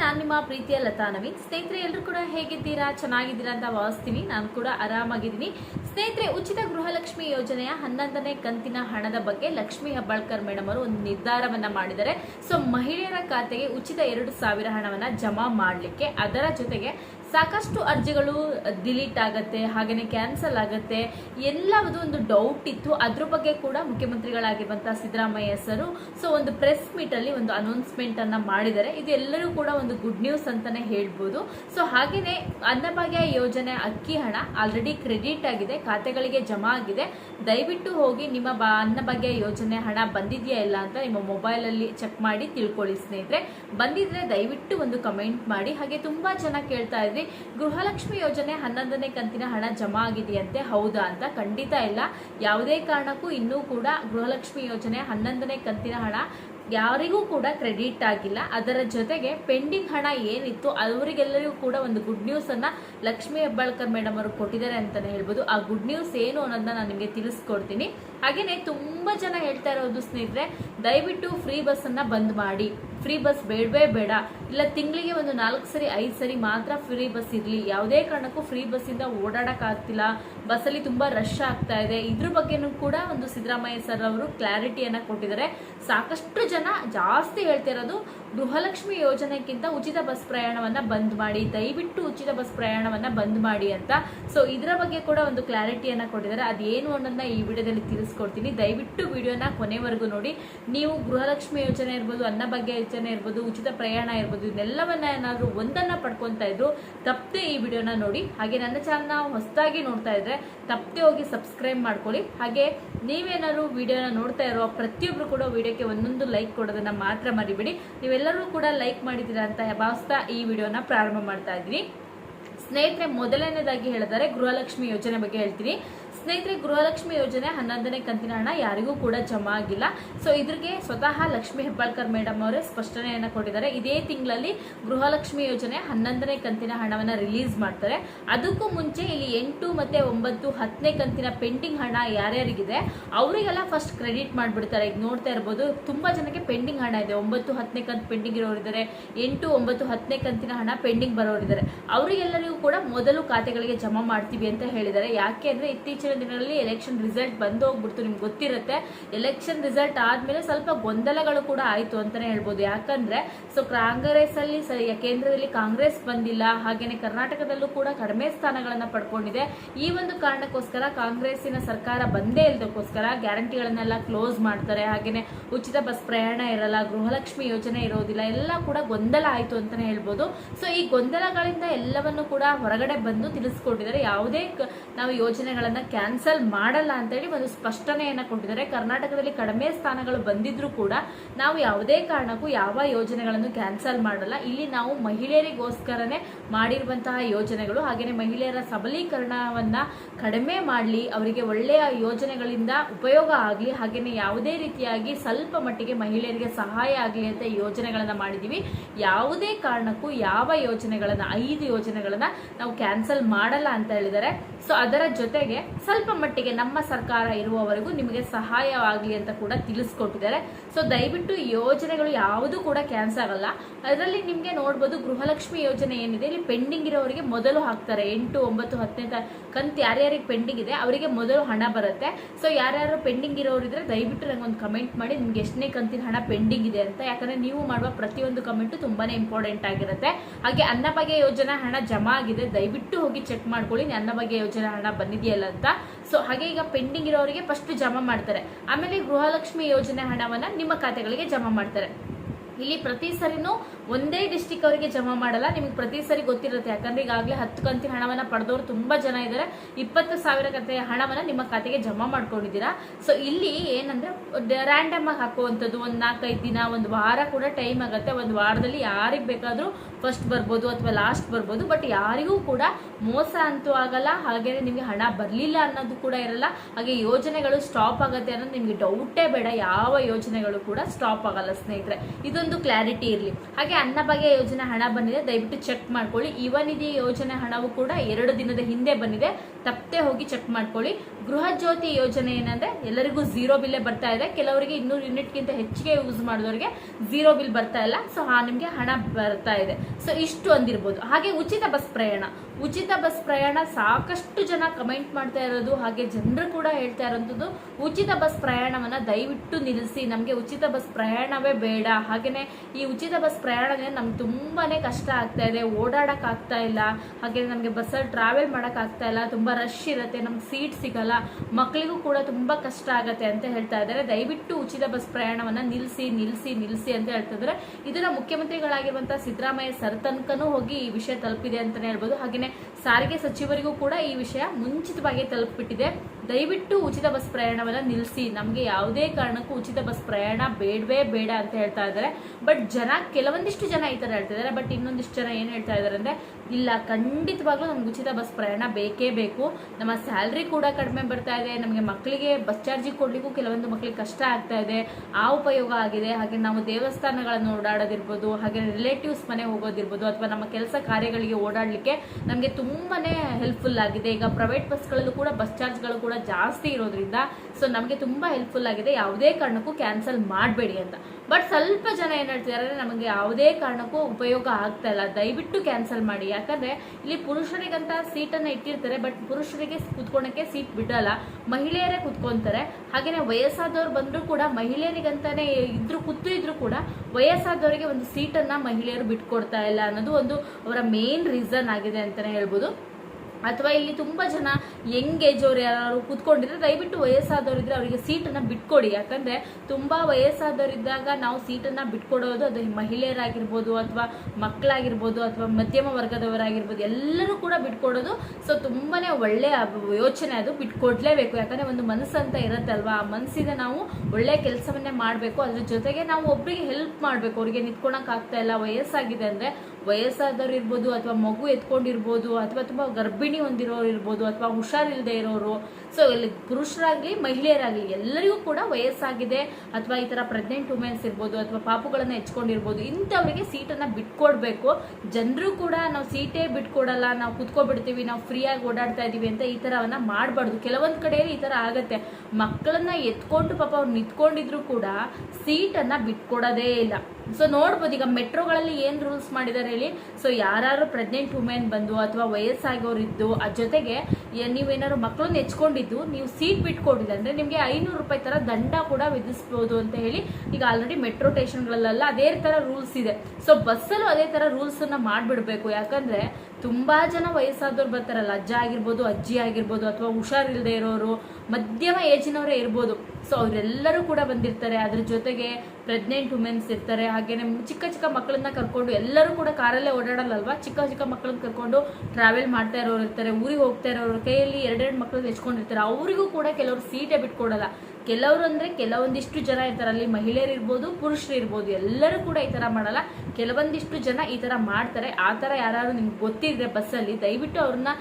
ನಾನು ನಿಮ್ಮ ಪ್ರೀತಿಯ ಲತಾ ನವೀನ್. ಸ್ನೇಹಿತರೆ ಎಲ್ಲರೂ ಕೂಡ ಹೇಗಿದ್ದೀರಾ? ಚೆನ್ನಾಗಿದ್ದೀರಾ ಅಂತ ಭಾವಿಸ್ತೀನಿ ನಾನು ಕೂಡ ಆರಾಮಾಗಿದ್ದೀನಿ. ಸ್ನೇಹಿತರೆ, ಉಚಿತ ಗೃಹಲಕ್ಷ್ಮಿ ಯೋಜನೆಯ ಹನ್ನೊಂದನೇ ಕಂತಿನ ಹಣದ ಬಗ್ಗೆ ಲಕ್ಷ್ಮಿ ಹೆಬ್ಬಾಳ್ಕರ್ ಮೇಡಮ್ ಅವರು ಒಂದು ನಿರ್ಧಾರವನ್ನ ಮಾಡಿದ್ದಾರೆ. ಸೊ, ಮಹಿಳೆಯರ ಖಾತೆಗೆ ಉಚಿತ ಎರಡು ಸಾವಿರ ಹಣವನ್ನ ಜಮಾ ಮಾಡಲಿಕ್ಕೆ ಅದರ ಜೊತೆಗೆ ಸಾಕಷ್ಟು ಅರ್ಜಿಗಳು ಡಿಲೀಟ್ ಆಗುತ್ತೆ ಹಾಗೆಯೇ ಕ್ಯಾನ್ಸಲ್ ಆಗುತ್ತೆ, ಎಲ್ಲವದು ಒಂದು ಡೌಟ್ ಇತ್ತು. ಅದ್ರ ಬಗ್ಗೆ ಕೂಡ ಮುಖ್ಯಮಂತ್ರಿಗಳಾಗಿರುವಂತಹ ಸಿದ್ದರಾಮಯ್ಯ ಸರು. ಸೊ ಒಂದು ಪ್ರೆಸ್ ಮೀಟ್ ಅಲ್ಲಿ ಒಂದು ಅನೌನ್ಸ್ಮೆಂಟ್ ಅನ್ನ ಮಾಡಿದ್ದಾರೆ. ಇದು ಕೂಡ ಒಂದು ಗುಡ್ ನ್ಯೂಸ್ ಅಂತಾನೆ ಹೇಳ್ಬೋದು. ಸೊ ಹಾಗೆಯೇ ಅನ್ನಭಾಗ್ಯ ಯೋಜನೆ ಅಕ್ಕಿ ಹಣ ಆಲ್ರೆಡಿ ಕ್ರೆಡಿಟ್ ಆಗಿದೆ, ಖಾತೆಗಳಿಗೆ ಜಮಾ ಆಗಿದೆ. ದಯವಿಟ್ಟು ಹೋಗಿ ನಿಮ್ಮ ಅನ್ನಭಾಗ್ಯ ಯೋಜನೆ ಹಣ ಬಂದಿದೆಯಾ ಇಲ್ಲ ಅಂತ ನಿಮ್ಮ ಮೊಬೈಲ್ ಅಲ್ಲಿ ಚೆಕ್ ಮಾಡಿ ತಿಳ್ಕೊಳ್ಳಿ ಸ್ನೇಹಿತರೆ. ಬಂದಿದ್ರೆ ದಯವಿಟ್ಟು ಒಂದು ಕಮೆಂಟ್ ಮಾಡಿ. ಹಾಗೆ ತುಂಬಾ ಜನ ಕೇಳ್ತಾ ಇದ್ರಿ ಗೃಹಲಕ್ಷ್ಮಿ ಯೋಜನೆ ಹನ್ನೊಂದನೇ ಕಂತಿನ ಹಣ ಜಮಾ ಆಗಿದೆಯಂತೆ, ಹೌದಾ ಅಂತ ಖಂಡಿತ ಇಲ್ಲ. ಯಾವುದೇ ಕಾರಣಕ್ಕೂ ಇನ್ನೂ ಕೂಡ ಗೃಹಲಕ್ಷ್ಮಿ ಯೋಜನೆ ಹನ್ನೊಂದನೇ ಕಂತಿನ ಹಣ ಯಾರಿಗೂ ಕೂಡ ಕ್ರೆಡಿಟ್ ಆಗಿಲ್ಲ. ಅದರ ಜೊತೆಗೆ ಪೆಂಡಿಂಗ್ ಹಣ ಏನಿತ್ತು ಅವರಿಗೆಲ್ಲರಿಗೂ ಕೂಡ ಒಂದು ಗುಡ್ ನ್ಯೂಸ್ ಅನ್ನ ಲಕ್ಷ್ಮಿ ಹೆಬ್ಬಾಳ್ಕರ್ ಮೇಡಮ್ ಅವರು ಕೊಟ್ಟಿದ್ದಾರೆ ಅಂತಾನೆ ಹೇಳ್ಬೋದು. ಆ ಗುಡ್ ನ್ಯೂಸ್ ಏನು ಅನ್ನೋದನ್ನ ನಾನು ನಿಮಗೆ ತಿಳಿಸ್ಕೊಡ್ತೀನಿ. ಹಾಗೆಯೇ ತುಂಬ ಜನ ಹೇಳ್ತಾ ಇರೋದು ಸ್ನೇಹಿತರೆ, ದಯವಿಟ್ಟು ಫ್ರೀ ಬಸ್ ಅನ್ನ ಬಂದ್ ಮಾಡಿ. ಫ್ರೀ ಬಸ್ ಬೇಡವೇ ಬೇಡ. ಇಲ್ಲ, ತಿಂಗಳಿಗೆ ಒಂದು ನಾಲ್ಕು ಸರಿ, ಐದು ಸರಿ ಮಾತ್ರ ಫ್ರೀ ಬಸ್ ಇರಲಿ. ಯಾವುದೇ ಕಾರಣಕ್ಕೂ ಫ್ರೀ ಬಸ್ಸಿಂದ ಓಡಾಡೋಕ್ಕಾಗ್ತಿಲ್ಲ. ಬಸ್ಸಲ್ಲಿ ತುಂಬ ರಶ್ ಆಗ್ತಾ ಇದೆ. ಇದ್ರ ಬಗ್ಗೆನೂ ಕೂಡ ಒಂದು ಸಿದ್ದರಾಮಯ್ಯ ಸರ್ ಅವರು ಕ್ಲಾರಿಟಿಯನ್ನು ಕೊಟ್ಟಿದ್ದಾರೆ. ಸಾಕಷ್ಟು ಜನ ಜಾಸ್ತಿ ಹೇಳ್ತಿರೋದು ಗೃಹಲಕ್ಷ್ಮಿ ಯೋಜನೆಗಿಂತ ಉಚಿತ ಬಸ್ ಪ್ರಯಾಣವನ್ನು ಬಂದ್ ಮಾಡಿ. ದಯವಿಟ್ಟು ಉಚಿತ ಬಸ್ ಪ್ರಯಾಣವನ್ನು ಬಂದ್ ಮಾಡಿ ಅಂತ. ಸೊ ಇದರ ಬಗ್ಗೆ ಕೂಡ ಒಂದು ಕ್ಲಾರಿಟಿಯನ್ನು ಕೊಟ್ಟಿದ್ದಾರೆ. ಅದೇನು ಅನ್ನೋದನ್ನ ಈ ವಿಡಿಯೋದಲ್ಲಿ ತಿಳಿಸ್ಕೊಡ್ತೀನಿ. ದಯವಿಟ್ಟು ವಿಡಿಯೋನ ಕೊನೆವರೆಗೂ ನೋಡಿ. ನೀವು ಗೃಹಲಕ್ಷ್ಮಿ ಯೋಜನೆ ಇರ್ಬೋದು ಅನ್ನಭಾಗ್ಯ ಯೋಜನೆ ಇರ್ಬೋದು, ಉಚಿತ ಪ್ರಯಾಣ ಇರ್ಬೋದು, ಇದೆಲ್ಲವನ್ನ ಏನಾದರೂ ಒಂದನ್ನ ಪಡ್ಕೊತಾ ಇದ್ರು ತಪ್ಪದೆ ಈ ವಿಡಿಯೋನ ನೋಡಿ. ಹಾಗೆ ನನ್ನ ಚಾನಲ್ನ ಹೊಸದಾಗಿ ನೋಡ್ತಾ ಇದ್ರೆ ತಪ್ಪದೆ ಹೋಗಿ ಸಬ್ಸ್ಕ್ರೈಬ್ ಮಾಡ್ಕೊಳ್ಳಿ. ಹಾಗೆ ನೀವೇನಾದ್ರು ವಿಡಿಯೋನ ನೋಡ್ತಾ ಇರೋ ಪ್ರತಿಯೊಬ್ಬರು ಕೂಡ ವಿಡಿಯೋಕ್ಕೆ ಒಂದೊಂದು ಲೈಕ್ ಕೊಡೋದನ್ನ ಮಾತ್ರ ಮರಿಬೇಡಿ. ನೀವೆಲ್ಲರೂ ಕೂಡ ಲೈಕ್ ಮಾಡಿದ್ದೀರಾ ಅಂತ ಭಾವಿಸ್ತಾ ಈ ವಿಡಿಯೋನ ಪ್ರಾರಂಭ ಮಾಡ್ತಾ ಇದ್ದೀನಿ. ಸ್ನೇಹಿತರೆ, ಮೊದಲನೇದಾಗಿ ಹೇಳಿದರೆ ಗೃಹಲಕ್ಷ್ಮಿ ಯೋಜನೆ ಬಗ್ಗೆ ಹೇಳ್ತೀನಿ. ಸ್ನೇಹಿತರೆ, ಗೃಹಲಕ್ಷ್ಮಿ ಯೋಜನೆ ಹನ್ನೊಂದನೇ ಕಂತಿನ ಹಣ ಯಾರಿಗೂ ಕೂಡ ಜಮಾ ಆಗಿಲ್ಲ. ಸೊ ಇದ್ರಿಗೆ ಸ್ವತಃ ಲಕ್ಷ್ಮಿ ಹೆಬ್ಬಾಳ್ಕರ್ ಮೇಡಮ್ ಅವರೇ ಸ್ಪಷ್ಟನೆಯನ್ನು ಕೊಟ್ಟಿದ್ದಾರೆ. ಇದೇ ತಿಂಗಳಲ್ಲಿ ಗೃಹಲಕ್ಷ್ಮಿ ಯೋಜನೆ ಹನ್ನೊಂದನೇ ಕಂತಿನ ಹಣವನ್ನು ರಿಲೀಸ್ ಮಾಡ್ತಾರೆ. ಅದಕ್ಕೂ ಮುಂಚೆ ಇಲ್ಲಿ ಎಂಟು ಮತ್ತೆ ಒಂಬತ್ತು ಹತ್ತನೇ ಕಂತಿನ ಪೆಂಡಿಂಗ್ ಹಣ ಯಾರ್ಯಾರಿಗಿದೆ, ಅವರಿಗೆಲ್ಲ ಫಸ್ಟ್ ಕ್ರೆಡಿಟ್ ಮಾಡಿಬಿಡ್ತಾರೆ. ಈಗ ನೋಡ್ತಾ ಇರ್ಬೋದು, ತುಂಬಾ ಜನಕ್ಕೆ ಪೆಂಡಿಂಗ್ ಹಣ ಇದೆ. ಒಂಬತ್ತು ಹತ್ತನೇ ಕಂತು ಪೆಂಡಿಂಗ್ ಇರೋರಿದ್ದಾರೆ, ಎಂಟು ಒಂಬತ್ತು ಹತ್ತನೇ ಕಂತಿನ ಹಣ ಪೆಂಡಿಂಗ್ ಬರೋರಿದ್ದಾರೆ. ಅವರಿಗೆಲ್ಲರಿಗೂ ಕೂಡ ಮೊದಲು ಖಾತೆಗಳಿಗೆ ಜಮಾ ಮಾಡ್ತೀವಿ ಅಂತ ಹೇಳಿದ್ದಾರೆ. ಯಾಕೆ ಅಂದರೆ ಇತ್ತೀಚಿನ ದಿನಗಳಲ್ಲಿ ಎಲೆಕ್ಷನ್ ರಿಸಲ್ಟ್ ಬಂದು ಹೋಗ್ಬಿಡ್ತು ನಿಮ್ಗೆ ಗೊತ್ತಿರುತ್ತೆ. ಎಲೆಕ್ಷನ್ ರಿಸಲ್ಟ್ ಆದ್ಮೇಲೆ ಸ್ವಲ್ಪ ಗೊಂದಲಗಳು ಕೂಡ ಆಯಿತು ಅಂತಾನೆ ಹೇಳ್ಬೋದು. ಯಾಕಂದ್ರೆ ಸೊ ಕಾಂಗ್ರೆಸ್ ಅಲ್ಲಿ ಕೇಂದ್ರದಲ್ಲಿ ಕಾಂಗ್ರೆಸ್ ಬಂದಿಲ್ಲ, ಹಾಗೇನೆ ಕರ್ನಾಟಕದಲ್ಲೂ ಕೂಡ ಕಡಿಮೆ ಸ್ಥಾನಗಳನ್ನ ಪಡ್ಕೊಂಡಿದೆ. ಈ ಒಂದು ಕಾರಣಕ್ಕೋಸ್ಕರ ಕಾಂಗ್ರೆಸ್ಸಿನ ಸರ್ಕಾರ ಬಂದೇ ಇಲ್ಲದಕ್ಕೋಸ್ಕರ ಗ್ಯಾರಂಟಿಗಳನ್ನೆಲ್ಲ ಕ್ಲೋಸ್ ಮಾಡ್ತಾರೆ. ಹಾಗೇನೆ ಉಚಿತ ಬಸ್ ಪ್ರಯಾಣ ಇರಲ್ಲ, ಗೃಹಲಕ್ಷ್ಮಿ ಯೋಜನೆ ಇರೋದಿಲ್ಲ, ಎಲ್ಲ ಕೂಡ ಗೊಂದಲ ಆಯಿತು ಅಂತಾನೆ ಹೇಳ್ಬೋದು. ಸೊ ಈ ಗೊಂದಲಗಳಿಂದ ಎಲ್ಲವನ್ನು ಕೂಡ ಹೊರಗಡೆ ಬಂದು ತಿಳಿಸ್ಕೊಟ್ಟಿದ್ದಾರೆ. ಯಾವುದೇ ನಾವು ಯೋಜನೆಗಳನ್ನ ಕ್ಯಾನ್ಸಲ್ ಮಾಡಲ್ಲ ಅಂತೇಳಿ ಒಂದು ಸ್ಪಷ್ಟನೆಯನ್ನು ಕೊಟ್ಟಿದ್ದಾರೆ. ಕರ್ನಾಟಕದಲ್ಲಿ ಕಡಿಮೆ ಸ್ಥಾನಗಳು ಬಂದಿದ್ರೂ ಕೂಡ ನಾವು ಯಾವುದೇ ಕಾರಣಕ್ಕೂ ಯಾವ ಯೋಜನೆಗಳನ್ನು ಕ್ಯಾನ್ಸಲ್ ಮಾಡಲ್ಲ. ಇಲ್ಲಿ ನಾವು ಮಹಿಳೆಯರಿಗೋಸ್ಕರನೇ ಮಾಡಿರುವಂತಹ ಯೋಜನೆಗಳು, ಹಾಗೆಯೇ ಮಹಿಳೆಯರ ಸಬಲೀಕರಣವನ್ನ ಕಡಿಮೆ ಮಾಡಲಿ, ಅವರಿಗೆ ಒಳ್ಳೆಯ ಯೋಜನೆಗಳಿಂದ ಉಪಯೋಗ ಆಗಲಿ, ಹಾಗೆಯೇ ಯಾವುದೇ ರೀತಿಯಾಗಿ ಸ್ವಲ್ಪ ಮಟ್ಟಿಗೆ ಮಹಿಳೆಯರಿಗೆ ಸಹಾಯ ಆಗಲಿ ಅಂತ ಯೋಜನೆಗಳನ್ನು ಮಾಡಿದ್ದೀವಿ ಯಾವುದೇ ಕಾರಣಕ್ಕೂ ಯಾವ ಯೋಜನೆಗಳನ್ನು, ಐದು ಯೋಜನೆಗಳನ್ನು ನಾವು ಕ್ಯಾನ್ಸಲ್ ಮಾಡಲ್ಲ ಅಂತ ಹೇಳಿದ್ದಾರೆ. ಸೊ ಅದರ ಜೊತೆಗೆ ಸ್ವಲ್ಪ ಮಟ್ಟಿಗೆ ನಮ್ಮ ಸರ್ಕಾರ ಇರುವವರೆಗೂ ನಿಮಗೆ ಸಹಾಯವಾಗಲಿ ಅಂತ ಕೂಡ ತಿಳಿಸ್ಕೊಟ್ಟಿದ್ದಾರೆ. ಸೊ ದಯವಿಟ್ಟು ಯೋಜನೆಗಳು ಯಾವುದು ಕೂಡ ಕ್ಯಾನ್ಸಲ್ ಆಗಲ್ಲ. ಅದರಲ್ಲಿ ನಿಮಗೆ ನೋಡ್ಬೋದು ಗೃಹಲಕ್ಷ್ಮಿ ಯೋಜನೆ ಏನಿದೆ, ಇಲ್ಲಿ ಪೆಂಡಿಂಗ್ ಇರೋರಿಗೆ ಮೊದಲು ಹಾಕ್ತಾರೆ. ಎಂಟು, ಒಂಬತ್ತು, ಹತ್ತನೇ ತ- ಕಂತು ಯಾರ್ಯಾರಿಗೆ ಪೆಂಡಿಂಗ್ ಇದೆ, ಅವರಿಗೆ ಮೊದಲು ಹಣ ಬರುತ್ತೆ. ಸೊ ಯಾರ್ಯಾರು ಪೆಂಡಿಂಗ್ ಇರೋರಿದ್ರೆ ದಯವಿಟ್ಟು ನಂಗೆ ಒಂದು ಕಮೆಂಟ್ ಮಾಡಿ, ನಿಮ್ಗೆ ಎಷ್ಟನೇ ಕಂತಿನ ಹಣ ಪೆಂಡಿಂಗ್ ಇದೆ ಅಂತ. ಯಾಕಂದ್ರೆ ನೀವು ಮಾಡುವ ಪ್ರತಿಯೊಂದು ಕಮೆಂಟು ತುಂಬಾನೇ ಇಂಪಾರ್ಟೆಂಟ್ ಆಗಿರುತ್ತೆ. ಹಾಗೆ ಅನ್ನಭಾಗ್ಯ ಯೋಜನಾ ಹಣ ಜಮಾ ಆಗಿದೆ, ದಯವಿಟ್ಟು ಹೋಗಿ ಚೆಕ್ ಮಾಡ್ಕೊಳ್ಳಿ ಅನ್ನಭಾಗ್ಯ ಯೋಜನಾ ಹಣ ಬಂದಿದೆಯಲ್ಲ ಅಂತ. ಸೊ ಹಾಗೆ ಈಗ ಪೆಂಡಿಂಗ್ ಇರೋರಿಗೆ ಫಸ್ಟ್ ಜಮಾ ಮಾಡ್ತಾರೆ. ಆಮೇಲೆ ಗೃಹಲಕ್ಷ್ಮಿ ಯೋಜನೆ ಹಣವನ್ನ ನಿಮ್ಮ ಖಾತೆಗಳಿಗೆ ಜಮಾ ಮಾಡ್ತಾರೆ. ಇಲ್ಲಿ ಪ್ರತಿ ಸರಿನೂ ಒಂದೇ ಡಿಸ್ಟಿಕ್ ಅವರಿಗೆ ಜಮಾ ಮಾಡಲ್ಲ. ನಿಮ್ಗೆ ಪ್ರತಿ ಸರಿ ಗೊತ್ತಿರುತ್ತೆ. ಯಾಕಂದ್ರೆ ಈಗಾಗಲೇ ಹತ್ತು ಕಂತಿನ ಹಣವನ್ನ ಪಡೆದವರು ತುಂಬಾ ಜನ ಇದ್ದಾರೆ. ಇಪ್ಪತ್ತು ಸಾವಿರ ಕತೆ ಹಣವನ್ನ ನಿಮ್ಮ ಖಾತೆಗೆ ಜಮಾ ಮಾಡ್ಕೊಂಡಿದ್ದೀರಾ? ಸೊ ಇಲ್ಲಿ ಏನಂದ್ರೆ ರ್ಯಾಂಡಮ್ ಆಗಿ ಹಾಕುವಂಥದ್ದು ಒಂದು ನಾಲ್ಕೈದು ದಿನ, ಒಂದು ವಾರ ಕೂಡ ಟೈಮ್ ಆಗುತ್ತೆ. ಒಂದು ವಾರದಲ್ಲಿ ಯಾರಿಗೆ ಬೇಕಾದ್ರೂ ಫಸ್ಟ್ ಬರ್ಬೋದು ಅಥವಾ ಲಾಸ್ಟ್ ಬರ್ಬೋದು ಬಟ್ ಯಾರಿಗೂ ಕೂಡ ಮೋಸ ಅಂತೂ ಆಗಲ್ಲ. ಹಾಗೆ ನಿಮಗೆ ಹಣ ಬರಲಿಲ್ಲ ಅನ್ನೋದು ಕೂಡ ಇರಲ್ಲ. ಹಾಗೆ ಯೋಜನೆಗಳು ಸ್ಟಾಪ್ ಆಗುತ್ತೆ ಅನ್ನೋದು ನಿಮಗೆ ಡೌಟೇ ಬೇಡ. ಯಾವ ಯೋಜನೆಗಳು ಕೂಡ ಸ್ಟಾಪ್ ಆಗಲ್ಲ ಸ್ನೇಹಿತರೆ. ಇದೊಂದು ಕ್ಲಾರಿಟಿ ಇರಲಿ. ಹಾಗೆ ಅನ್ನಭಾಗ್ಯ ಯೋಜನೆ ಹಣ ಬಂದಿದೆ. ದಯವಿಟ್ಟು ಚೆಕ್ ಮಾಡ್ಕೊಳ್ಳಿ. ಯುವ ನಿಧಿ ಯೋಜನೆ ಹಣವು ಕೂಡ ಎರಡು ದಿನದ ಹಿಂದೆ ಬಂದಿದೆ. ತಪ್ಪದೆ ಹೋಗಿ ಚೆಕ್ ಮಾಡ್ಕೊಳ್ಳಿ. ಗೃಹ ಜ್ಯೋತಿ ಯೋಜನೆ ಏನಂದ್ರೆ ಎಲ್ಲರಿಗೂ ಝೀರೋ ಬಿಲ್ಲೇ ಬರ್ತಾ ಇದೆ. ಕೆಲವರಿಗೆ ಇನ್ನೂರು ಯೂನಿಟ್ಗಿಂತ ಹೆಚ್ಚಿಗೆ ಯೂಸ್ ಮಾಡಿದವರಿಗೆ ಝೀರೋ ಬಿಲ್ ಬರ್ತಾ ಇಲ್ಲ. ಸೊ ನಿಮಗೆ ಹಣ ಬರ್ತಾ ಇದೆ. ಸೊ ಇಷ್ಟು ಅಂದಿರ್ಬೋದು. ಹಾಗೆ ಉಚಿತ ಬಸ್ ಪ್ರಯಾಣ. ಉಚಿತ ಬಸ್ ಪ್ರಯಾಣ ಸಾಕಷ್ಟು ಜನ ಕಮೆಂಟ್ ಮಾಡ್ತಾ ಇರೋದು, ಹಾಗೆ ಜನರು ಕೂಡ ಹೇಳ್ತಾ ಇರೋಂಥದ್ದು, ಉಚಿತ ಬಸ್ ಪ್ರಯಾಣವನ್ನ ದಯವಿಟ್ಟು ನಿಲ್ಲಿಸಿ. ನಮಗೆ ಉಚಿತ ಬಸ್ ಪ್ರಯಾಣವೇ ಬೇಡ. ಹಾಗೆಯೇ ಈ ಉಚಿತ ಬಸ್ ಪ್ರಯಾಣದಿಂದ ನಮ್ಗೆ ತುಂಬಾನೇ ಕಷ್ಟ ಆಗ್ತಾ ಇದೆ. ಓಡಾಡೋಕ್ಕಾಗ್ತಾ ಇಲ್ಲ. ಹಾಗೆ ನಮಗೆ ಬಸ್ಸಲ್ಲಿ ಟ್ರಾವೆಲ್ ಮಾಡೋಕ್ಕಾಗ್ತಾ ಇಲ್ಲ. ತುಂಬಾ ರಶ್ ಇರುತ್ತೆ. ನಮ್ಗೆ ಸೀಟ್ ಸಿಗಲ್ಲ. ಮಕ್ಕಳಿಗೂ ಕೂಡ ತುಂಬಾ ಕಷ್ಟ ಆಗತ್ತೆ ಅಂತ ಹೇಳ್ತಾ ಇದ್ದಾರೆ. ದಯವಿಟ್ಟು ಉಚಿತ ಬಸ್ ಪ್ರಯಾಣವನ್ನ ನಿಲ್ಲಿಸಿ ನಿಲ್ಲಿಸಿ ನಿಲ್ಲಿಸಿ ಅಂತ ಹೇಳ್ತಾ ಇದ್ದಾರೆ. ಇದನ್ನ ಮುಖ್ಯಮಂತ್ರಿಗಳಾಗಿರುವಂತಹ ಸಿದ್ದರಾಮಯ್ಯ ಸರ್ ತನಕನೂ ಹೋಗಿ ಈ ವಿಷಯ ತಲುಪಿದೆ ಅಂತಾನೆ ಹೇಳ್ಬೋದು. ಹಾಗೆಯೇ ಸಾರಿಗೆ ಸಚಿವರಿಗೂ ಕೂಡ ಈ ವಿಷಯ ಮುಂಚಿತವಾಗಿ ತಲುಪಿಬಿಟ್ಟಿದೆ. ದಯವಿಟ್ಟು ಉಚಿತ ಬಸ್ ಪ್ರಯಾಣವನ್ನ ನಿಲ್ಲಿಸಿ ನಮಗೆ ಯಾವುದೇ ಕಾರಣಕ್ಕೂ ಉಚಿತ ಬಸ್ ಪ್ರಯಾಣ ಬೇಡವೇ ಬೇಡ ಅಂತ ಹೇಳ್ತಾ ಇದ್ದಾರೆ. ಬಟ್ ಜನ, ಕೆಲವೊಂದಿಷ್ಟು ಜನ ಈ ತರ ಹೇಳ್ತಾ ಇದ್ದಾರೆ. ಬಟ್ ಇನ್ನೊಂದಿಷ್ಟು ಜನ ಏನು ಹೇಳ್ತಾ ಇದ್ದಾರೆ ಅಂದ್ರೆ, ಇಲ್ಲ, ಖಂಡಿತವಾಗ್ಲೂ ನಮ್ಗೆ ಉಚಿತ ಬಸ್ ಪ್ರಯಾಣ ಬೇಕೇ ಬೇಕು. ನಮ್ಮ ಸ್ಯಾಲ್ರಿ ಕೂಡ ಕಡಿಮೆ ಬರ್ತಾ ಇದೆ. ನಮಗೆ ಮಕ್ಕಳಿಗೆ ಬಸ್ ಚಾರ್ಜಿಗೆ ಕೊಡಲಿಕ್ಕೂ ಕೆಲವೊಂದು ಮಕ್ಕಳಿಗೆ ಕಷ್ಟ ಆಗ್ತಾ ಇದೆ. ಆ ಉಪಯೋಗ ಆಗಿದೆ. ಹಾಗೆ ನಾವು ದೇವಸ್ಥಾನಗಳನ್ನು ಓಡಾಡೋದಿರ್ಬೋದು, ಹಾಗೆ ರಿಲೇಟಿವ್ಸ್ ಮನೆ ಹೋಗೋದಿರ್ಬೋದು, ಅಥವಾ ನಮ್ಮ ಕೆಲಸ ಕಾರ್ಯಗಳಿಗೆ ಓಡಾಡಲಿಕ್ಕೆ ನಮಗೆ ತುಂಬಾನೇ ಹೆಲ್ಪ್ಫುಲ್ ಆಗಿದೆ. ಈಗ ಪ್ರೈವೇಟ್ ಬಸ್ಗಳಲ್ಲೂ ಕೂಡ ಬಸ್ ಚಾರ್ಜ್ಗಳು ಕೂಡ ಜಾಸ್ತಿ ಇರೋದ್ರಿಂದ ಸೊ ನಮಗೆ ತುಂಬ ಹೆಲ್ಪ್ಫುಲ್ ಆಗಿದೆ. ಯಾವುದೇ ಕಾರಣಕ್ಕೂ ಕ್ಯಾನ್ಸಲ್ ಮಾಡಬೇಡಿ ಅಂತ. ಬಟ್ ಸ್ವಲ್ಪ ಜನ ಏನು ಹೇಳ್ತಿದ್ದಾರೆ ನಮಗೆ ಯಾವುದೇ ಕಾರಣಕ್ಕೂ ಉಪಯೋಗ ಆಗ್ತಾ ಇಲ್ಲ. ದಯವಿಟ್ಟು ಕ್ಯಾನ್ಸಲ್ ಮಾಡಿ. ಯಾಕಂದರೆ ಇಲ್ಲಿ ಪುರುಷರಿಗಂತ ಸೀಟನ್ನು ಇಟ್ಟಿರ್ತಾರೆ ಬಟ್ ಪುರುಷರಿಗೆ ಕುತ್ಕೊಳಕ್ಕೆ ಸೀಟ್ ಬಿಡಲ್ಲ. ಮಹಿಳೆಯರೇ ಕುತ್ಕೊತಾರೆ. ಹಾಗೆಯೇ ವಯಸ್ಸಾದವ್ರು ಬಂದರೂ ಕೂಡ, ಮಹಿಳೆಯರಿಗಂತಾನೆ ಇದ್ರು ಕೂತು ಇದ್ರೂ ಕೂಡ ವಯಸ್ಸಾದವರಿಗೆ ಒಂದು ಸೀಟನ್ನು ಮಹಿಳೆಯರು ಬಿಟ್ಕೊಡ್ತಾ ಇಲ್ಲ ಅನ್ನೋದು ಒಂದು ಅವರ ಮೇನ್ ರೀಸನ್ ಆಗಿದೆ ಅಂತಲೇ ಹೇಳ್ಬೋದು. ಅಥವಾ ಇಲ್ಲಿ ತುಂಬಾ ಜನ ಯಂಗ್ ಏಜ್ ಅವ್ರು ಯಾರು ಕೂತ್ಕೊಂಡಿದ್ರೆ ದಯವಿಟ್ಟು ವಯಸ್ಸಾದವರಿದ್ರೆ ಅವರಿಗೆ ಸೀಟನ್ನ ಬಿಟ್ಕೊಡಿ. ಯಾಕಂದ್ರೆ ತುಂಬಾ ವಯಸ್ಸಾದವರಿದ್ದಾಗ ನಾವು ಸೀಟನ್ನ ಬಿಟ್ಕೊಡೋದು ಅದು ಮಹಿಳೆಯರಾಗಿರ್ಬೋದು ಅಥವಾ ಮಕ್ಕಳಾಗಿರ್ಬೋದು ಅಥವಾ ಮಧ್ಯಮ ವರ್ಗದವರಾಗಿರ್ಬೋದು ಎಲ್ಲರೂ ಕೂಡ ಬಿಟ್ಕೊಡೋದು. ಸೊ ತುಂಬಾನೇ ಒಳ್ಳೆಯ ಯೋಚನೆ ಅದು. ಬಿಟ್ಕೊಡ್ಲೇಬೇಕು. ಯಾಕಂದ್ರೆ ಒಂದು ಮನಸ್ಸು ಅಂತ ಇರುತ್ತಲ್ವಾ? ಆ ಮನಸ್ಸಿಂದ ನಾವು ಒಳ್ಳೆ ಕೆಲಸವನ್ನೇ ಮಾಡಬೇಕು. ಅದ್ರ ಜೊತೆಗೆ ನಾವು ಒಬ್ಬರಿಗೆ ಹೆಲ್ಪ್ ಮಾಡಬೇಕು. ಅವ್ರಿಗೆ ನಿಂತ್ಕೊಳಕ್ ಆಗ್ತಾ ಇಲ್ಲ. ವಯಸ್ಸಾಗಿದೆ ಅಂದ್ರೆ ವಯಸ್ಸಾದವ್ರು ಇರ್ಬೋದು ಅಥವಾ ಮಗು ಎತ್ಕೊಂಡಿರ್ಬೋದು ಅಥವಾ ತುಂಬ ಗರ್ಭಿಣಿ ಹೊಂದಿರೋರು ಇರ್ಬೋದು ಅಥವಾ ಹುಷಾರಿಲ್ಲದೆ ಇರೋರು. ಸೊ ಇಲ್ಲಿ ಪುರುಷರಾಗಲಿ, ಮಹಿಳೆಯರಾಗಲಿ ಎಲ್ಲರಿಗೂ ಕೂಡ ವಯಸ್ಸಾಗಿದೆ ಅಥವಾ ಈ ಥರ ಪ್ರೆಗ್ನೆಂಟ್ ವುಮೆನ್ಸ್ ಇರ್ಬೋದು ಅಥವಾ ಪಾಪುಗಳನ್ನು ಹೆಚ್ಕೊಂಡಿರ್ಬೋದು. ಇಂಥವ್ರಿಗೆ ಸೀಟನ್ನು ಬಿಟ್ಕೊಡ್ಬೇಕು. ಜನರು ಕೂಡ ನಾವು ಸೀಟೇ ಬಿಟ್ಕೊಡಲ್ಲ, ನಾವು ಕುತ್ಕೊಬಿಡ್ತೀವಿ, ನಾವು ಫ್ರೀಯಾಗಿ ಓಡಾಡ್ತಾ ಇದ್ದೀವಿ ಅಂತ ಈ ಥರವನ್ನು ಮಾಡಬಾರ್ದು. ಕೆಲವೊಂದು ಕಡೆಯಲ್ಲಿ ಈ ಥರ ಆಗುತ್ತೆ. ಮಕ್ಕಳನ್ನ ಎತ್ಕೊಂಡು ಪಾಪ ಅವ್ರು ನಿಂತ್ಕೊಂಡಿದ್ರು ಕೂಡ ಸೀಟನ್ನು ಬಿಟ್ಕೊಡೋದೇ ಇಲ್ಲ. ಸೊ ನೋಡ್ಬೋದು ಈಗ ಮೆಟ್ರೋಗಳಲ್ಲಿ ಏನು ರೂಲ್ಸ್ ಮಾಡಿದ್ದಾರೆ? ಹೇಳಿ. ಸೊ ಯಾರು ಪ್ರೆಗ್ನೆಂಟ್ ವುಮೆನ್ ಬಂದು ಅಥವಾ ವಯಸ್ಸಾಗೋರು ಇದ್ದು ಆ ಜೊತೆಗೆ ನೀವೇನಾದ್ರು ಮಕ್ಕಳನ್ನ ಹೆಚ್ಕೊಂಡಿದ್ದು, ನೀವು ಸೀಟ್ ಬಿಟ್ಕೊಡಿಲ್ಲ ಅಂದ್ರೆ ನಿಮ್ಗೆ ಐನೂರು ರೂಪಾಯಿ ತರ ದಂಡ ಕೂಡ ವಿಧಿಸ್ಬೋದು ಅಂತ ಹೇಳಿ ಈಗ ಆಲ್ರೆಡಿ ಮೆಟ್ರೋ ಸ್ಟೇಷನ್ಗಳಲ್ಲೆಲ್ಲ ಅದೇ ತರ ರೂಲ್ಸ್ ಇದೆ. ಸೊ ಬಸ್ಸಲ್ಲೂ ಅದೇ ತರ ರೂಲ್ಸ್ ಅನ್ನ ಮಾಡ್ಬಿಡ್ಬೇಕು. ಯಾಕಂದ್ರೆ ತುಂಬಾ ಜನ ವಯಸ್ಸಾದವ್ರು ಬರ್ತಾರಲ್ಲ, ಅಜ್ಜ ಆಗಿರ್ಬೋದು, ಅಜ್ಜಿ ಆಗಿರ್ಬೋದು ಅಥವಾ ಹುಷಾರಿಲ್ಲದೆ ಇರೋರು, ಮಧ್ಯಮ ಏಜಿನವರೇ ಇರ್ಬೋದು. ಸೊ ಅವರೆಲ್ಲರೂ ಕೂಡ ಬಂದಿರ್ತಾರೆ. ಅದ್ರ ಜೊತೆಗೆ ಪ್ರೆಗ್ನೆಂಟ್ ವುಮೆನ್ಸ್ ಇರ್ತಾರೆ. ಹಾಗೇನೆ ಚಿಕ್ಕ ಚಿಕ್ಕ ಮಕ್ಕಳನ್ನ ಕರ್ಕೊಂಡು ಎಲ್ಲರೂ ಕೂಡ ಕಾರಲ್ಲೇ ಓಡಾಡಲ್ವಾ ಚಿಕ್ಕ ಚಿಕ್ಕ ಮಕ್ಕಳನ್ನ ಕರ್ಕೊಂಡು ಟ್ರಾವೆಲ್ ಮಾಡ್ತಾ ಇರೋರು ಇರ್ತಾರೆ. ಊರಿಗೆ ಹೋಗ್ತಾ ಇರೋರು, ಕೈಯಲ್ಲಿ ಎರಡೆರಡು ಮಕ್ಕಳು ಹೆಚ್ಕೊಂಡಿರ್ತಾರೆ ಅವರಿಗೂ ಕೂಡ ಕೆಲವರು ಸೀಟೇ ಬಿಟ್ಕೊಡಲ್ಲ. ಕೆಲವರು ಅಂದ್ರೆ ಕೆಲವೊಂದಿಷ್ಟು ಜನ ಇರ್ತಾರೆ ಅಲ್ಲಿ ಮಹಿಳೆಯರು ಇರ್ಬೋದು, ಪುರುಷರು ಇರ್ಬೋದು. ಎಲ್ಲರೂ ಕೂಡ ಈ ತರ ಮಾಡಲ್ಲ. ಕೆಲವೊಂದಿಷ್ಟು ಜನ ಈ ತರ ಮಾಡ್ತಾರೆ. ಆ ತರ ಯಾರು ನಿಮ್ಗೆ ಗೊತ್ತಿದ್ರೆ ಬಸ್ಸಲ್ಲಿ ದಯವಿಟ್ಟು ಅವ್ರನ್ನ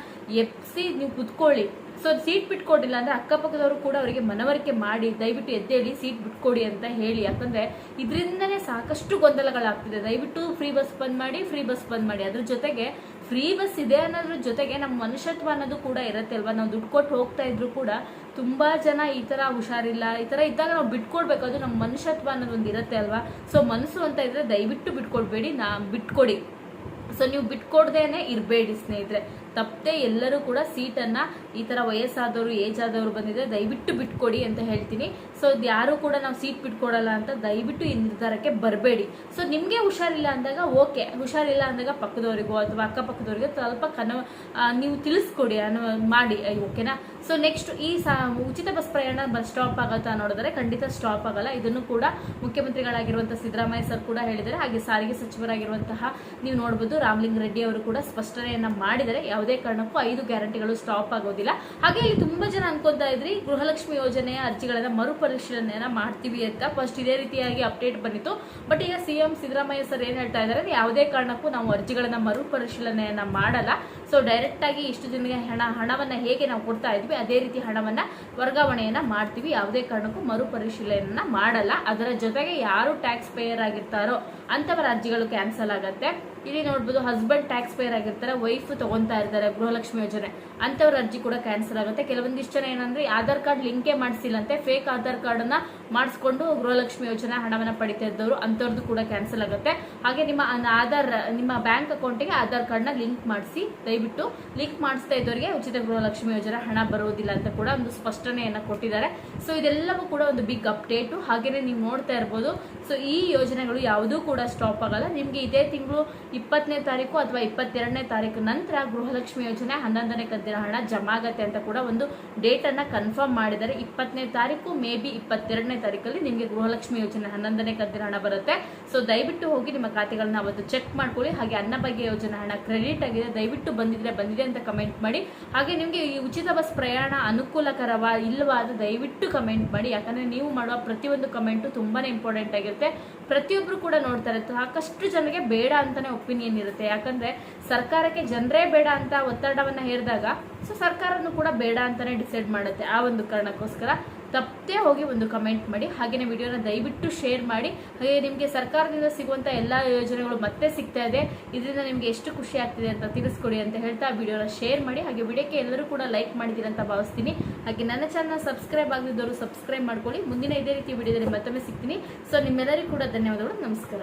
ಎಪ್ಸಿ ನೀವು ಕುತ್ಕೊಳ್ಳಿ. ಸೊ ಸೀಟ್ ಬಿಟ್ಕೊಡಿಲ್ಲ ಅಂದ್ರೆ ಅಕ್ಕಪಕ್ಕದವರು ಕೂಡ ಅವರಿಗೆ ಮನವರಿಕೆ ಮಾಡಿ, ದಯವಿಟ್ಟು ಎದ್ದೇಳಿ ಸೀಟ್ ಬಿಟ್ಕೊಡಿ ಅಂತ ಹೇಳಿ. ಯಾಕಂದ್ರೆ ಇದರಿಂದನೇ ಸಾಕಷ್ಟು ಗೊಂದಲಗಳಾಗ್ತಿದೆ. ದಯವಿಟ್ಟು ಫ್ರೀ ಬಸ್ ಬಂದ್ ಮಾಡಿ ಫ್ರೀ ಬಸ್ ಬಂದ್ ಮಾಡಿ. ಅದ್ರ ಜೊತೆಗೆ ಫ್ರೀ ಬಸ್ ಇದೆ ಅನ್ನೋದ್ರ ಜೊತೆಗೆ ನಮ್ಮ ಮನುಷ್ಯತ್ವ ಅನ್ನೋದು ಕೂಡ ಇರುತ್ತೆ ಅಲ್ವಾ? ನಾವು ದುಡ್ಡು ಕೊಟ್ಟು ಹೋಗ್ತಾ ಇದ್ರು ಕೂಡ ತುಂಬಾ ಜನ ಈ ತರ ಹುಷಾರಿಲ್ಲ. ಈ ತರ ಇದ್ದಾಗ ನಾವು ಬಿಟ್ಕೊಡ್ಬೇಕು. ಅದು ನಮ್ಮ ಮನುಷ್ಯತ್ವ ಅನ್ನೋದು ಒಂದು ಇರುತ್ತೆ ಅಲ್ವಾ? ಸೊ ಮನಸ್ಸು ಅಂತ ಇದ್ರೆ ದಯವಿಟ್ಟು ಬಿಟ್ಕೊಡ್ಬೇಡಿ. ನಾ ಬಿಟ್ಕೊಡಿ. ಸೊ ನೀವು ಬಿಟ್ಕೊಡ್ದೇನೆ ಇರಬೇಡಿ ಸ್ನೇಹಿತರೆ. ತಪ್ಪದೆ ಎಲ್ಲರೂ ಕೂಡ ಸೀಟನ್ನ ಈ ತರ ವಯಸ್ಸಾದವರು ಏಜ್ ಆದವರು ಬಂದಿದ್ರೆ ದಯವಿಟ್ಟು ಬಿಟ್ಕೊಡಿ ಅಂತ ಹೇಳ್ತೀನಿ. ಸೊ ಯಾರು ಕೂಡ ನಾವು ಸೀಟ್ ಬಿಟ್ಕೊಡಲ್ಲ ಅಂತ ದಯವಿಟ್ಟು ಈ ನಿರ್ಧಾರಕ್ಕೆ ಬರಬೇಡಿ. ಸೊ ನಿಮಗೆ ಹುಷಾರಿಲ್ಲ ಅಂದಾಗ ಓಕೆ. ಹುಷಾರಿಲ್ಲ ಅಂದಾಗ ಪಕ್ಕದವರಿಗೋ ಅಥವಾ ಅಕ್ಕಪಕ್ಕದವರಿಗೋ ಸ್ವಲ್ಪ ಕನ ನೀವು ತಿಳಿಸ್ಕೊಡಿ ಅನ್ನೋ ಮಾಡಿ. ಓಕೆನಾ? ಸೊ ನೆಕ್ಸ್ಟ್ ಈ ಉಚಿತ ಬಸ್ ಪ್ರಯಾಣ ಬಸ್ ಸ್ಟಾಪ್ ಆಗುತ್ತಾ ನೋಡಿದ್ರೆ ಖಂಡಿತ ಸ್ಟಾಪ್ ಆಗಲ್ಲ. ಇದನ್ನು ಕೂಡ ಮುಖ್ಯಮಂತ್ರಿಗಳಾಗಿರುವಂತಹ ಸಿದ್ದರಾಮಯ್ಯ ಸರ್ ಕೂಡ ಹೇಳಿದ್ದಾರೆ. ಹಾಗೆ ಸಾರಿಗೆ ಸಚಿವರಾಗಿರುವಂತಹ ನೀವು ನೋಡಬಹುದು ರಾಮಲಿಂಗ ರೆಡ್ಡಿ ಅವರು ಕೂಡ ಸ್ಪಷ್ಟನೆಯನ್ನ ಮಾಡಿದರೆ ಯಾವುದೇ ಕಾರಣಕ್ಕೂ ಐದು ಗ್ಯಾರಂಟಿಗಳು ಸ್ಟಾಪ್ ಆಗೋದಿಲ್ಲ. ಹಾಗೆ ಇಲ್ಲಿ ತುಂಬಾ ಜನ ಅನ್ಕೊಂತಾ ಇದ್ರಿ, ಗೃಹಲಕ್ಷ್ಮಿ ಯೋಜನೆಯ ಅರ್ಜಿಗಳನ್ನ ಮರುಪರಿಶೀಲನೆಯನ್ನು ಮಾಡ್ತೀವಿ ಅಂತ. ಫಸ್ಟ್ ಇದೇ ರೀತಿಯಾಗಿ ಅಪ್ಡೇಟ್ ಬಂದಿತ್ತು. ಬಟ್ ಈಗ ಸಿಎಂ ಸಿದ್ದರಾಮಯ್ಯ ಸರ್ ಏನ್ ಹೇಳ್ತಾ ಇದ್ದಾರೆ, ಯಾವುದೇ ಕಾರಣಕ್ಕೂ ನಾವು ಅರ್ಜಿಗಳನ್ನ ಮರುಪರಿಶೀಲನೆಯನ್ನ ಮಾಡಲ್ಲ. ಸೊ ಡೈರೆಕ್ಟ್ ಆಗಿ ಇಷ್ಟು ಜನರಿಗೆ ಹಣ, ಹಣವನ್ನು ಹೇಗೆ ನಾವು ಕೊಡ್ತಾ ಇದ್ವಿ, ಅದೇ ರೀತಿ ಹಣವನ್ನು ವರ್ಗಾವಣೆಯನ್ನ ಮಾಡ್ತೀವಿ. ಯಾವುದೇ ಕಾರಣಕ್ಕೂ ಮರುಪರಿಶೀಲನೆಯನ್ನು ಮಾಡಲ್ಲ. ಅದರ ಜೊತೆಗೆ ಯಾರು ಟ್ಯಾಕ್ಸ್ ಪೇಯರ್ ಆಗಿರ್ತಾರೋ ಅಂತವರ ಅರ್ಜಿಗಳು ಕ್ಯಾನ್ಸಲ್ ಆಗುತ್ತೆ. ಇಲ್ಲಿ ನೋಡ್ಬೋದು ಹಸ್ಬೆಂಡ್ ಟ್ಯಾಕ್ಸ್ ಪೇಯರ್ ಆಗಿರ್ತಾರೆ ವೈಫ್ ತಗೊಂತಾ ಇರ್ತಾರೆ, ಗೃಹಲಕ್ಷ್ಮಿ ಯೋಜನೆ. ಅಂಥವ್ರ ಅರ್ಜಿ ಕೂಡ ಕ್ಯಾನ್ಸಲ್ ಆಗುತ್ತೆ. ಕೆಲವೊಂದಿಷ್ಟು ಜನ ಏನಂದ್ರೆ ಆಧಾರ್ ಕಾರ್ಡ್ ಲಿಂಕೇ ಮಾಡಿಸಿಲ್ಲಂತೆ. ಫೇಕ್ ಆಧಾರ್ ಕಾರ್ಡ್ ಅನ್ನ ಮಾಡಿಸ್ಕೊಂಡು ಗೃಹಲಕ್ಷ್ಮಿ ಯೋಜನೆ ಹಣವನ್ನು ಪಡಿತಾ ಇದ್ದವರು ಅಂಥವ್ರದ್ದು ಕೂಡ ಕ್ಯಾನ್ಸಲ್ ಆಗುತ್ತೆ. ಹಾಗೆ ನಿಮ್ಮ, ಆಧಾರ್, ನಿಮ್ಮ ಬ್ಯಾಂಕ್ ಅಕೌಂಟಿಗೆ ಆಧಾರ್ ಕಾರ್ಡ್ನ ಲಿಂಕ್ ಮಾಡಿಸಿ, ದಯವಿಟ್ಟು ಲಿಂಕ್ ಮಾಡಿಸ್ತಾ ಇದ್ದವರಿಗೆ ಉಚಿತ ಗೃಹಲಕ್ಷ್ಮಿ ಯೋಜನೆ ಹಣ ಬರೋದಿಲ್ಲ ಅಂತ ಕೂಡ ಒಂದು ಸ್ಪಷ್ಟನೆಯನ್ನ ಕೊಟ್ಟಿದ್ದಾರೆ. ಸೊ ಇದೆಲ್ಲವೂ ಕೂಡ ಒಂದು ಬಿಗ್ ಅಪ್ಡೇಟು ಹಾಗೇನೆ ನೀವು ನೋಡ್ತಾ ಇರ್ಬೋದು. ಸೊ ಈ ಯೋಜನೆಗಳು ಯಾವುದೂ ಕೂಡ ಸ್ಟಾಪ್ ಆಗಲ್ಲ. ನಿಮಗೆ ಇದೇ ತಿಂಗಳು ಇಪ್ಪತ್ತನೇ ತಾರೀಕು ಅಥವಾ ಇಪ್ಪತ್ತೆರಡನೇ ತಾರೀಕು ನಂತರ ಗೃಹಲಕ್ಷ್ಮಿ ಯೋಜನೆ ಹನ್ನೊಂದನೇ ಕಂತಿನ ಹಣ ಜಮಾ ಆಗತ್ತೆ ಅಂತ ಕೂಡ ಒಂದು ಡೇಟ್ ಅನ್ನ ಕನ್ಫರ್ಮ್ ಮಾಡಿದ್ದಾರೆ. ಇಪ್ಪತ್ತನೇ ತಾರೀಕು ಮೇ ಬಿ ಇಪ್ಪತ್ತೆರಡನೇ ತಾರೀಕಲ್ಲಿ ನಿಮಗೆ ಗೃಹಲಕ್ಷ್ಮಿ ಯೋಜನೆ ಹನ್ನೊಂದನೇ ಕಂತಿನ ಹಣ ಬರುತ್ತೆ. ಸೊ ದಯವಿಟ್ಟು ಹೋಗಿ ನಿಮ್ಮ ಖಾತೆಗಳನ್ನ ಅವತ್ತು ಚೆಕ್ ಮಾಡ್ಕೊಳ್ಳಿ. ಹಾಗೆ ಅನ್ನಭಾಗ್ಯ ಯೋಜನೆ ಹಣ ಕ್ರೆಡಿಟ್ ಆಗಿದೆ. ದಯವಿಟ್ಟು ಬಂದಿದ್ರೆ ಬಂದಿದೆ ಅಂತ ಕಮೆಂಟ್ ಮಾಡಿ. ಹಾಗೆ ನಿಮಗೆ ಈ ಉಚಿತ ಬಸ್ ಪ್ರಯಾಣ ಅನುಕೂಲಕರವಾ ಇಲ್ಲವಾ ಅದು ದಯವಿಟ್ಟು ಕಮೆಂಟ್ ಮಾಡಿ. ಯಾಕಂದರೆ ನೀವು ಮಾಡುವ ಪ್ರತಿಯೊಂದು ಕಮೆಂಟು ತುಂಬಾ ಇಂಪಾರ್ಟೆಂಟ್ ಆಗಿರುತ್ತೆ. ಪ್ರತಿಯೊಬ್ರು ಕೂಡ ನೋಡ್ತಾರೆ ಸಾಕಷ್ಟು ಜನರಿಗೆ ಬೇಡ ಅಂತಾನೆ ಒಪಿನಿಯನ್ ಇರುತ್ತೆ. ಯಾಕಂದ್ರೆ ಸರ್ಕಾರಕ್ಕೆ ಜನರೇ ಬೇಡ ಅಂತ ಒತ್ತಡವನ್ನ ಹೇರಿದಾಗ ಸೊ ಸರ್ಕಾರನು ಕೂಡ ಬೇಡ ಅಂತಾನೆ ಡಿಸೈಡ್ ಮಾಡುತ್ತೆ ಆ ಒಂದು ಕಾರಣಕ್ಕೋಸ್ಕರ. ತಪ್ಪದೇ ಹೋಗಿ ಒಂದು ಕಮೆಂಟ್ ಮಾಡಿ ಹಾಗೆಯೇ ವಿಡಿಯೋನ ದಯವಿಟ್ಟು ಶೇರ್ ಮಾಡಿ. ಹಾಗೆ ನಿಮಗೆ ಸರ್ಕಾರದಿಂದ ಸಿಗುವಂಥ ಎಲ್ಲ ಯೋಜನೆಗಳು ಮತ್ತೆ ಸಿಗ್ತಾ ಇದೆ. ಇದರಿಂದ ನಿಮಗೆ ಎಷ್ಟು ಖುಷಿ ಆಗ್ತಿದೆ ಅಂತ ತಿಳಿಸ್ಕೊಡಿ ಅಂತ ಹೇಳ್ತಾ ವಿಡಿಯೋನ ಶೇರ್ ಮಾಡಿ. ಹಾಗೆ ವಿಡಿಯೋಕ್ಕೆ ಎಲ್ಲರೂ ಕೂಡ ಲೈಕ್ ಮಾಡಿದ್ದೀರ ಅಂತ ಭಾವಿಸ್ತೀನಿ. ಹಾಗೆ ನನ್ನ ಚಾನಲ್ ಸಬ್ಸ್ಕ್ರೈಬ್ ಆಗದಿದ್ದವರು ಸಬ್ಸ್ಕ್ರೈಬ್ ಮಾಡ್ಕೊಳ್ಳಿ. ಮುಂದಿನ ಇದೇ ರೀತಿ ವಿಡಿಯೋದಲ್ಲಿ ಮತ್ತೊಮ್ಮೆ ಸಿಗ್ತೀನಿ. ಸೊ ನಿಮ್ಮೆಲ್ಲರಿಗೂ ಕೂಡ ಧನ್ಯವಾದಗಳು. ನಮಸ್ಕಾರ.